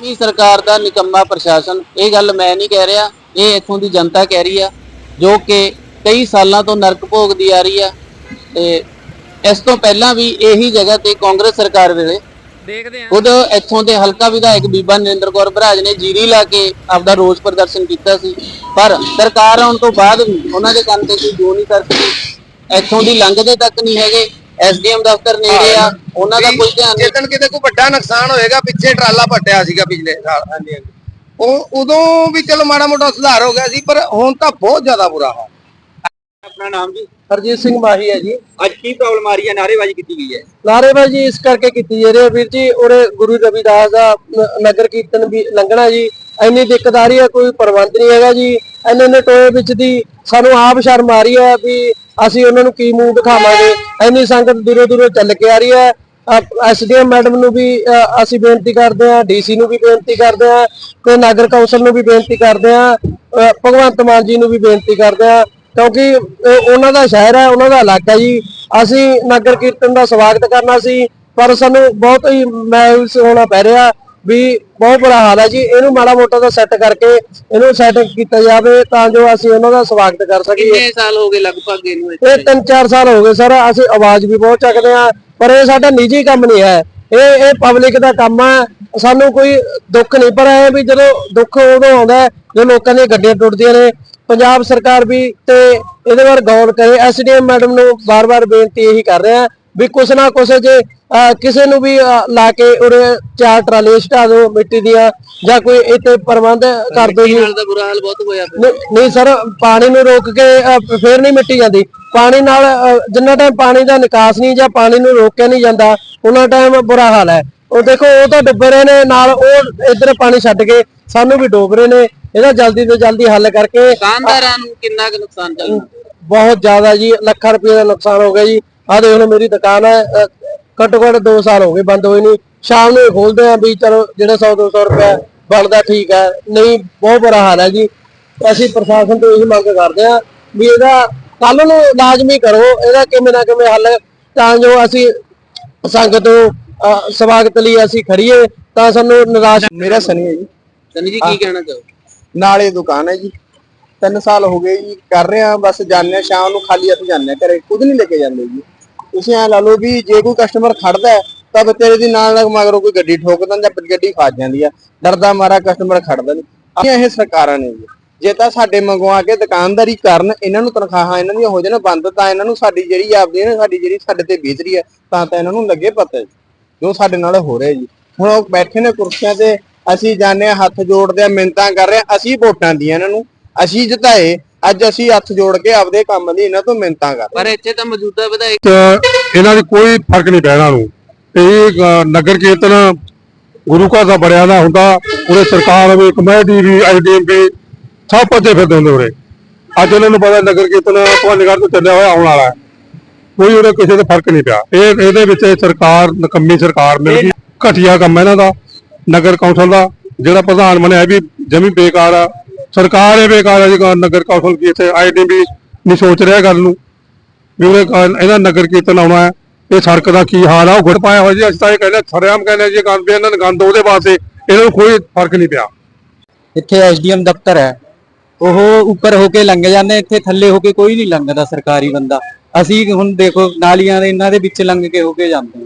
ਵੀ ਸਰਕਾਰ ਦਾ ਨਿਕੰਮਾ ਪ੍ਰਸ਼ਾਸਨ, ਇਹ ਗੱਲ ਮੈਂ ਨਹੀਂ ਕਹਿ ਰਿਹਾ, ਇਹ ਇੱਥੋਂ ਦੀ ਜਨਤਾ ਕਹਿ ਰਹੀ ਆ, ਜੋ ਕਿ ਕਈ ਸਾਲਾਂ ਤੋਂ ਨਰਕ ਭੋਗਦੀ ਆ ਰਹੀ ਆ, ਤੇ ਇਸ ਤੋਂ ਪਹਿਲਾਂ ਵੀ ਇਹੀ ਜਗ੍ਹਾ ਤੇ ਕਾਂਗਰਸ ਸਰਕਾਰ ਵੇਲੇ ਦੇਖਦੇ ਇੱਥੋਂ ਦੇ ਹਲਕਾ ਵਿਧਾਇਕ ਬੀਬਾ ਨਰਿੰਦਰ ਕੌਰ ਬਰਾਜ ਨੇ ਜੀਰੀ ਲਾ ਕੇ ਆਪਦਾ ਰੋਸ ਪ੍ਰਦਰਸ਼ਨ ਕੀਤਾ ਸੀ। ਪਰ ਸਰਕਾਰ ਆਉਣ ਤੋਂ ਬਾਅਦ ਵੀ ਉਹਨਾਂ ਦੇ ਕੰਨ ਤੇ ਕੋਈ ਜੋ ਨਹੀਂ ਕਰ ਸਕੀ ਇੱਥੋਂ ਦੀ ਲੰਘਦੇ ਤੱਕ ਨਹੀਂ ਹੈਗੇ। ਐਸਡੀਐਮ ਦਫ਼ਤਰ ਨੇੜੇ ਆ। ਉਹਨਾਂ ਦਾ ਕੋਈ ਧਿਆਨ ਨਹੀਂ। ਜਿੱਦਣ ਕਿਤੇ ਕੋਈ ਵੱਡਾ ਨੁਕਸਾਨ ਹੋਏਗਾ ਪਿੱਛੇ ਟਰਾਲਾ ਪੱਟਿਆ ਸੀਗਾ ਪਿਛਲੇ ਸਾਲ। ਹਾਂਜੀ ਹਾਂਜੀ। ਉਹ ਉਦੋਂ ਵੀ ਚਲੋ ਮਾੜਾ ਮੋਟਾ ਸੁਧਾਰ ਹੋ ਗਿਆ ਸੀ ਪਰ ਹੁਣ ਤਾਂ ਬਹੁਤ ਜ਼ਿਆਦਾ ਬੁਰਾ ਹਾਲ। ਆਪਣਾ ਨਾਮ ਜੀ? ਹਰਜੀਤ ਸਿੰਘ ਮਾਹੀ ਹੈ ਜੀ। ਅੱਜ ਕੀ ਪ੍ਰੋਬਲਮ ਆ ਰਹੀ ਹੈ? ਨਾਰੇਬਾਜ਼ੀ ਕੀਤੀ ਗਈ ਹੈ। ਨਾਰੇਬਾਜ਼ੀ ਇਸ ਕਰਕੇ ਕੀਤੀ ਜਾ ਰਹੀ ਹੈ ਵੀਰ ਜੀ ਉਰੇ ਗੁਰੂ ਰਵਿਦਾਸ ਦਾ ਨ- ਨਗਰ ਕੀਰਤਨ ਵੀ ਲੰਘਣਾ ਜੀ। ਇੰਨੀ ਦਿੱਕਤ ਆ ਰਹੀ ਹੈ ਕੋਈ ਪ੍ਰਬੰਧ ਨਹੀਂ ਹੈਗਾ ਜੀ। ਇੰਨੇ ਇੰਨੇ ਟੋਏ ਵਿੱਚ ਦੀ ਸਾਨੂੰ ਆਪ ਸ਼ਰਮ ਆ ਰਹੀ ਹੈ ਵੀ ਅਸੀਂ ਉਹਨਾਂ ਨੂੰ ਕੀ ਮੂੰਹ ਦਿਖਾਵਾਂਗੇ। ਇੰਨੀ ਸੰਗਤ ਦੂਰੋਂ ਦੂਰੋਂ ਚੱਲ ਕੇ ਆ ਰਹੀ ਹੈ। ਐਸਡੀਐਮ ਮੈਡਮ ਨੂੰ ਵੀ ਅਸੀਂ ਬੇਨਤੀ ਕਰਦੇ ਹਾਂ ਡੀਸੀ ਨੂੰ ਵੀ ਬੇਨਤੀ ਕਰਦੇ ਹਾਂ ਤੇ ਨਗਰ ਕੌਂਸਲ ਨੂੰ ਵੀ ਬੇਨਤੀ ਕਰਦੇ ਹਾਂ ਭਗਵੰਤ ਮਾਨ ਜੀ ਨੂੰ ਵੀ ਬੇਨਤੀ ਕਰਦੇ ਹਾਂ। ਕਿਉਂਕਿ ਉਹਨਾਂ ਦਾ ਸ਼ਹਿਰ ਹੈ ਉਹਨਾਂ ਦਾ ਇਲਾਕਾ ਜੀ। ਅਸੀਂ ਨਗਰ ਕੀਰਤਨ ਦਾ ਸਵਾਗਤ ਕਰਨਾ ਸੀ ਪਰ ਸਾਨੂੰ ਬਹੁਤ ਹੀ ਮਾਇੂਸ ਹੋਣਾ ਪੈ ਰਿਹਾ ਵੀ ਬਹੁਤ ਬੁਰਾ ਹਾਲ ਹੈ ਜੀ। ਇਹਨੂੰ ਮਾੜਾ ਮੋਟਾ ਦਾ ਸੈੱਟ ਕਰਕੇ ਇਹਨੂੰ ਸੈੱਟ ਕੀਤਾ ਜਾਵੇ ਤਾਂ ਜੋ ਅਸੀਂ ਉਹਨਾਂ ਦਾ ਸਵਾਗਤ ਕਰ ਸਕੀਏ। ਕਿੰਨੇ ਸਾਲ ਹੋ ਗਏ ਲਗਭਗ ਇਹਨੂੰ? ਇਹ ਤਿੰਨ ਚਾਰ ਸਾਲ ਹੋ ਗਏ ਸਰ ਅਸੀਂ ਆਵਾਜ਼ ਵੀ ਬਹੁਤ ਚੱਕਦੇ ਆ ਪਰ ਇਹ ਸਾਡਾ ਨਿੱਜੀ ਕੰਮ ਨਹੀਂ ਹੈ। ਇਹ ਇਹ ਪਬਲਿਕ ਦਾ ਕੰਮ ਹੈ ਸਾਨੂੰ ਕੋਈ ਦੁੱਖ ਨਹੀਂ ਪਰ ਇਹ ਵੀ ਜਦੋਂ ਦੁੱਖ ਉਦੋਂ ਆਉਂਦਾ ਜਦੋਂ ਲੋਕਾਂ ਦੀਆਂ ਗੱਡੀਆਂ ਟੁੱਟਦੀਆਂ ਨੇ ਪੰਜਾਬ ਸਰਕਾਰ ਵੀ ਤੇ ਇਹਦੇ ਬਾਰੇ ਗੌਰ ਕਰੇ। ਐਸਡੀਐਮ ਮੈਡਮ ਨੂੰ ਬਾਰ-ਬਾਰ ਬੇਨਤੀ ਇਹੀ ਕਰ ਰਹੇ ਵੀ ਕੁਛ ਨਾ ਕੁਛ ਜੇ ਕਿਸੇ ਨੂੰ ਵੀ ਲਾ ਕੇ ਉਰੇ ਚਾਰ ਟਰਾਲੇ ਸਟਾ ਦਿਓ ਮਿੱਟੀ ਦੀਆਂ ਜਾਂ ਕੋਈ ਇੱਥੇ ਪ੍ਰਬੰਧ ਕਰ ਦਿਓ। ਜੀ ਨਾਲ ਦਾ ਬੁਰਾ ਹਾਲ ਬਹੁਤ ਹੋਇਆ ਪਿਆ। ਨਹੀਂ ਸਰ ਪਾਣੀ ਨੂੰ ਰੋਕ ਕੇ ਫੇਰ ਨਹੀਂ ਮਿੱਟੀ ਜਾਂਦੀ। ਪਾਣੀ ਨਾਲ ਜਿੰਨਾ ਟਾਈਮ ਪਾਣੀ ਦਾ ਨਿਕਾਸ ਨਹੀਂ ਜਾਂ ਪਾਣੀ ਨੂੰ ਰੋਕਿਆ ਨਹੀਂ ਜਾਂਦਾ ਉਹਨਾਂ ਟਾਈਮ ਬੁਰਾ ਹਾਲ ਹੈ। ਉਹ ਦੇਖੋ ਉਹ ਤਾਂ ਡੁੱਬ ਰਹੇ ਨੇ ਨਾਲ ਉਹ ਇੱਧਰ ਪਾਣੀ ਛੱਡ ਕੇ ਸਾਨੂੰ ਵੀ ਡੋਬ ਰਹੇ ਨੇ। ਇਹਦਾ ਜਲਦੀ ਤੋਂ ਜਲਦੀ ਹੱਲ ਕਰਕੇ ਦੁਕਾਨਦਾਰਾਂ ਨੂੰ ਕਿੰਨਾ ਕੁ ਨੁਕਸਾਨ ਚੱਲਣਾ ਬਹੁਤ ਜ਼ਿਆਦਾ ਜੀ ਲੱਖਾਂ ਰੁਪਏ ਦਾ ਨੁਕਸਾਨ ਹੋ ਗਿਆ ਜੀ। ਆਹ ਦੇਖ ਲਓ ਮੇਰੀ ਦੁਕਾਨ ਹੈ ਘੱਟੋ ਘੱਟ 2 ਸਾਲ ਹੋ ਗਏ ਬੰਦ ਹੋਈ ਨਹੀਂ। ਸ਼ਾਮ ਨੂੰ ਖੋਲਦੇ ਆ ਵੀ ਚਲੋ ਜਿਹੜਾ 100 200 ਰੁਪਏ ਬਣਦਾ ਠੀਕ ਹੈ ਨਹੀਂ ਬਹੁਤ ਬੁਰਾ ਹਾਲ ਹੈ ਜੀ। ਅਸੀਂ ਪ੍ਰਸ਼ਾਸਨ ਤੋਂ ਇਹੀ ਮੰਗ ਕਰਦੇ ਆ ਵੀ ਇਹਦਾ ਕੱਲ ਨੂੰ ਲਾਜ਼ਮੀ ਕਰੋ ਇਹਦਾ ਕਿਵੇਂ ਨਾ ਕਿਵੇਂ ਹੱਲ ਤਾਂ ਜੋ ਅਸੀਂ ਸੰਗਤ ਨੂੰ ਸਵਾਗਤ ਲਈ ਅਸੀਂ ਖੜੀਏ ਤਾਂ ਸਾਨੂੰ ਨਿਰਾਸ਼ ਮੇਰਾ ਸਨੀ ਹੈ ਜੀ। ਸਨੀ ਜੀ ਕੀ ਕਹਿਣਾ ਚਾਹੋ ਨਾਲੇ ਦੁਕਾਨ ਹੈ ਜੀ। ਤਿੰਨ ਸਾਲ ਹੋ ਗਏ ਜੀ, ਕਰ ਰਹੇ ਆ ਬਸ ਜਾਂਦੇ ਸ਼ਾਮ ਨੂੰ ਖਾਲੀ ਹੱਥ ਜਾਂਦੇ ਘਰੇ ਖੁਦ ਨਹੀਂ ਲੈ ਕੇ ਜਾਂਦੇ ਜੀ। ਤੁਸੀਂ ਐ ਲਾ ਲਓ ਵੀ ਜੇ ਕੋਈ ਕਸਟਮਰ ਖੜਦਾ ਤਾਂ ਬਤੇਰੇ ਦੀ ਨਾਲ ਨਾਲ ਮਗਰੋਂ ਕੋਈ ਗੱਡੀ ਠੋਕ ਦਿੰਦਾ ਜਾਂ ਗੱਡੀ ਫਸ ਜਾਂਦੀ ਆ। ਡਰਦਾ ਮਾਰਾ ਕਸਟਮਰ ਖੜਦਾ ਨਹੀਂ। ਇਹ ਸਰਕਾਰਾਂ ਨੇ ਜੀ, ਜੇ ਤਾਂ ਸਾਡੇ ਮੰਗਵਾ ਕੇ ਦੁਕਾਨਦਾਰੀ ਕਰਨ, ਇਹਨਾਂ ਨੂੰ ਤਨਖਾਹਾਂ, ਇਹਨਾਂ ਦੀਆਂ ਹੋ ਜਾਣ ਬੰਦ, ਤਾਂ ਇਹਨਾਂ ਨੂੰ ਸਾਡੀ ਜਿਹੜੀ ਆਪਦੀ ਹੈ ਸਾਡੀ ਜਿਹੜੀ ਸਾਡੇ ਤੇ ਬੀਤ ਰਹੀ ਹੈ, ਤਾਂ ਤਾਂ ਇਹਨਾਂ ਨੂੰ ਲੱਗੇ ਪਤਾ ਜੀ। ਜੋ ਸਾਡੇ ਨਾਲ ਹੋ ਰਿਹਾ ਜੀ। ਹੁਣ ਉਹ ਬੈਠੇ ਨੇ ਕੁਰਸੀਆਂ ਤੇ ਅਸੀਂ ਜਾਣੇ ਹੱਥ ਜੋੜਦੇ ਆ ਮਿੰਤਾਂ ਕਰ ਰਹੇ ਆ ਅਸੀਂ ਵੋਟਾਂ ਦੀਆਂ ਇਹਨਾਂ ਨੂੰ ਅਸੀਂ ਜਿਤਾਏ ਅੱਜ ਅਸੀਂ ਹੱਥ ਜੋੜ ਕੇ ਆਪਦੇ ਕੰਮ ਦੀ ਇਹਨਾਂ ਤੋਂ ਮਿੰਤਾਂ ਕਰ ਪਰ ਇੱਥੇ ਤਾਂ ਮੌਜੂਦਾ ਵਿਧਾਇਕ ਤੇ ਇਹਨਾਂ ਦੀ ਕੋਈ ਫ਼ਰਕ ਨਹੀਂ ਪੈਣਾ ਨੂੰ ਇਹ ਨਗਰ ਕੀਰਤਨ ਗੁਰੂ ਘਰ ਦਾ ਬੜਿਆ ਦਾ ਹੁੰਦਾ ਉਰੇ ਸਰਕਾਰ ਵੀ ਕਮੇਟੀ ਵੀ ਐਸਡੀਐਮ ਵੀ ਸਭ ਪੱਜੇ ਫਿਰਦੇ ਹੁੰਦੇ ਉਰੇ। ਅੱਜ ਇਹਨਾਂ ਨੂੰ ਪਤਾ ਨਗਰ ਕੀਰਤਨ ਭਵਾਨੀਗੜ੍ਹ ਤੋਂ ਚੱਲਿਆ ਹੋਇਆ ਆਉਣ ਵਾਲਾ ਕੋਈ ਉਰੇ ਕਿਸੇ ਦਾ ਫ਼ਰਕ ਨਹੀਂ ਪਿਆ। ਇਹ ਇਹਦੇ ਵਿੱਚ ਸਰਕਾਰ ਨਕੰਮੀ ਸਰਕਾਰ ਮਿਲ ਗਈ। ਘਟੀਆ ਕੰਮ ਇਹਨਾਂ ਦਾ। ਨਗਰ ਕੌਂਸਲ ਦਾ, ਜਿਹੜਾ ਪ੍ਰਧਾਨ ਬਣਿਆ ਵੀ ਜਮੀ ਬੇਕਾਰ ਆ। ਸਰਕਾਰ ਇਹ ਬੇਕਾਰ ਹੈ ਜੀ ਨਗਰ ਕੌਂਸਲ ਕੀ ਇੱਥੇ ਆਈਡੀ ਵੀ ਨਹੀਂ ਸੋਚ ਰਿਹਾ ਗੱਲ ਨੂੰ। ਵੀ ਉਹਦੇ ਇਹਦਾ ਨਗਰ ਕੀਰਤਨ ਆਉਣਾ ਹੈ। ਇਹ ਸੜਕ ਦਾ ਕੀ ਹਾਲ ਆ, ਉਹ ਗੁੜ ਪਾਇਆ ਹੋਇਆ ਜੀ, ਅਸੀਂ ਤਾਂ ਇਹ ਕਹਿੰਦੇ ਸਰਿਆਮ ਕਹਿੰਦੇ ਜੀ ਗੰਦ, ਇਹਨਾਂ ਨੇ ਗੰਦ ਉਹਦੇ ਵਾਸਤੇ, ਇਹਨਾਂ ਨੂੰ ਕੋਈ ਫ਼ਰਕ ਨਹੀਂ ਪਿਆ। ਇੱਥੇ ਐਸਡੀਐਮ ਦਫ਼ਤਰ ਹੈ। ਉਹ ਉੱਪਰ ਹੋ ਕੇ ਲੰਘ ਜਾਂਦੇ, ਇੱਥੇ ਥੱਲੇ ਹੋ ਕੇ ਕੋਈ ਨਹੀਂ ਲੰਘਦਾ ਸਰਕਾਰੀ ਬੰਦਾ। ਅਸੀਂ ਹੁਣ ਦੇਖੋ, ਨਾਲੀਆਂ ਦੇ, ਇਹਨਾਂ ਦੇ ਵਿੱਚ ਲੰਘ ਕੇ ਹੋ ਕੇ ਜਾਂਦੇ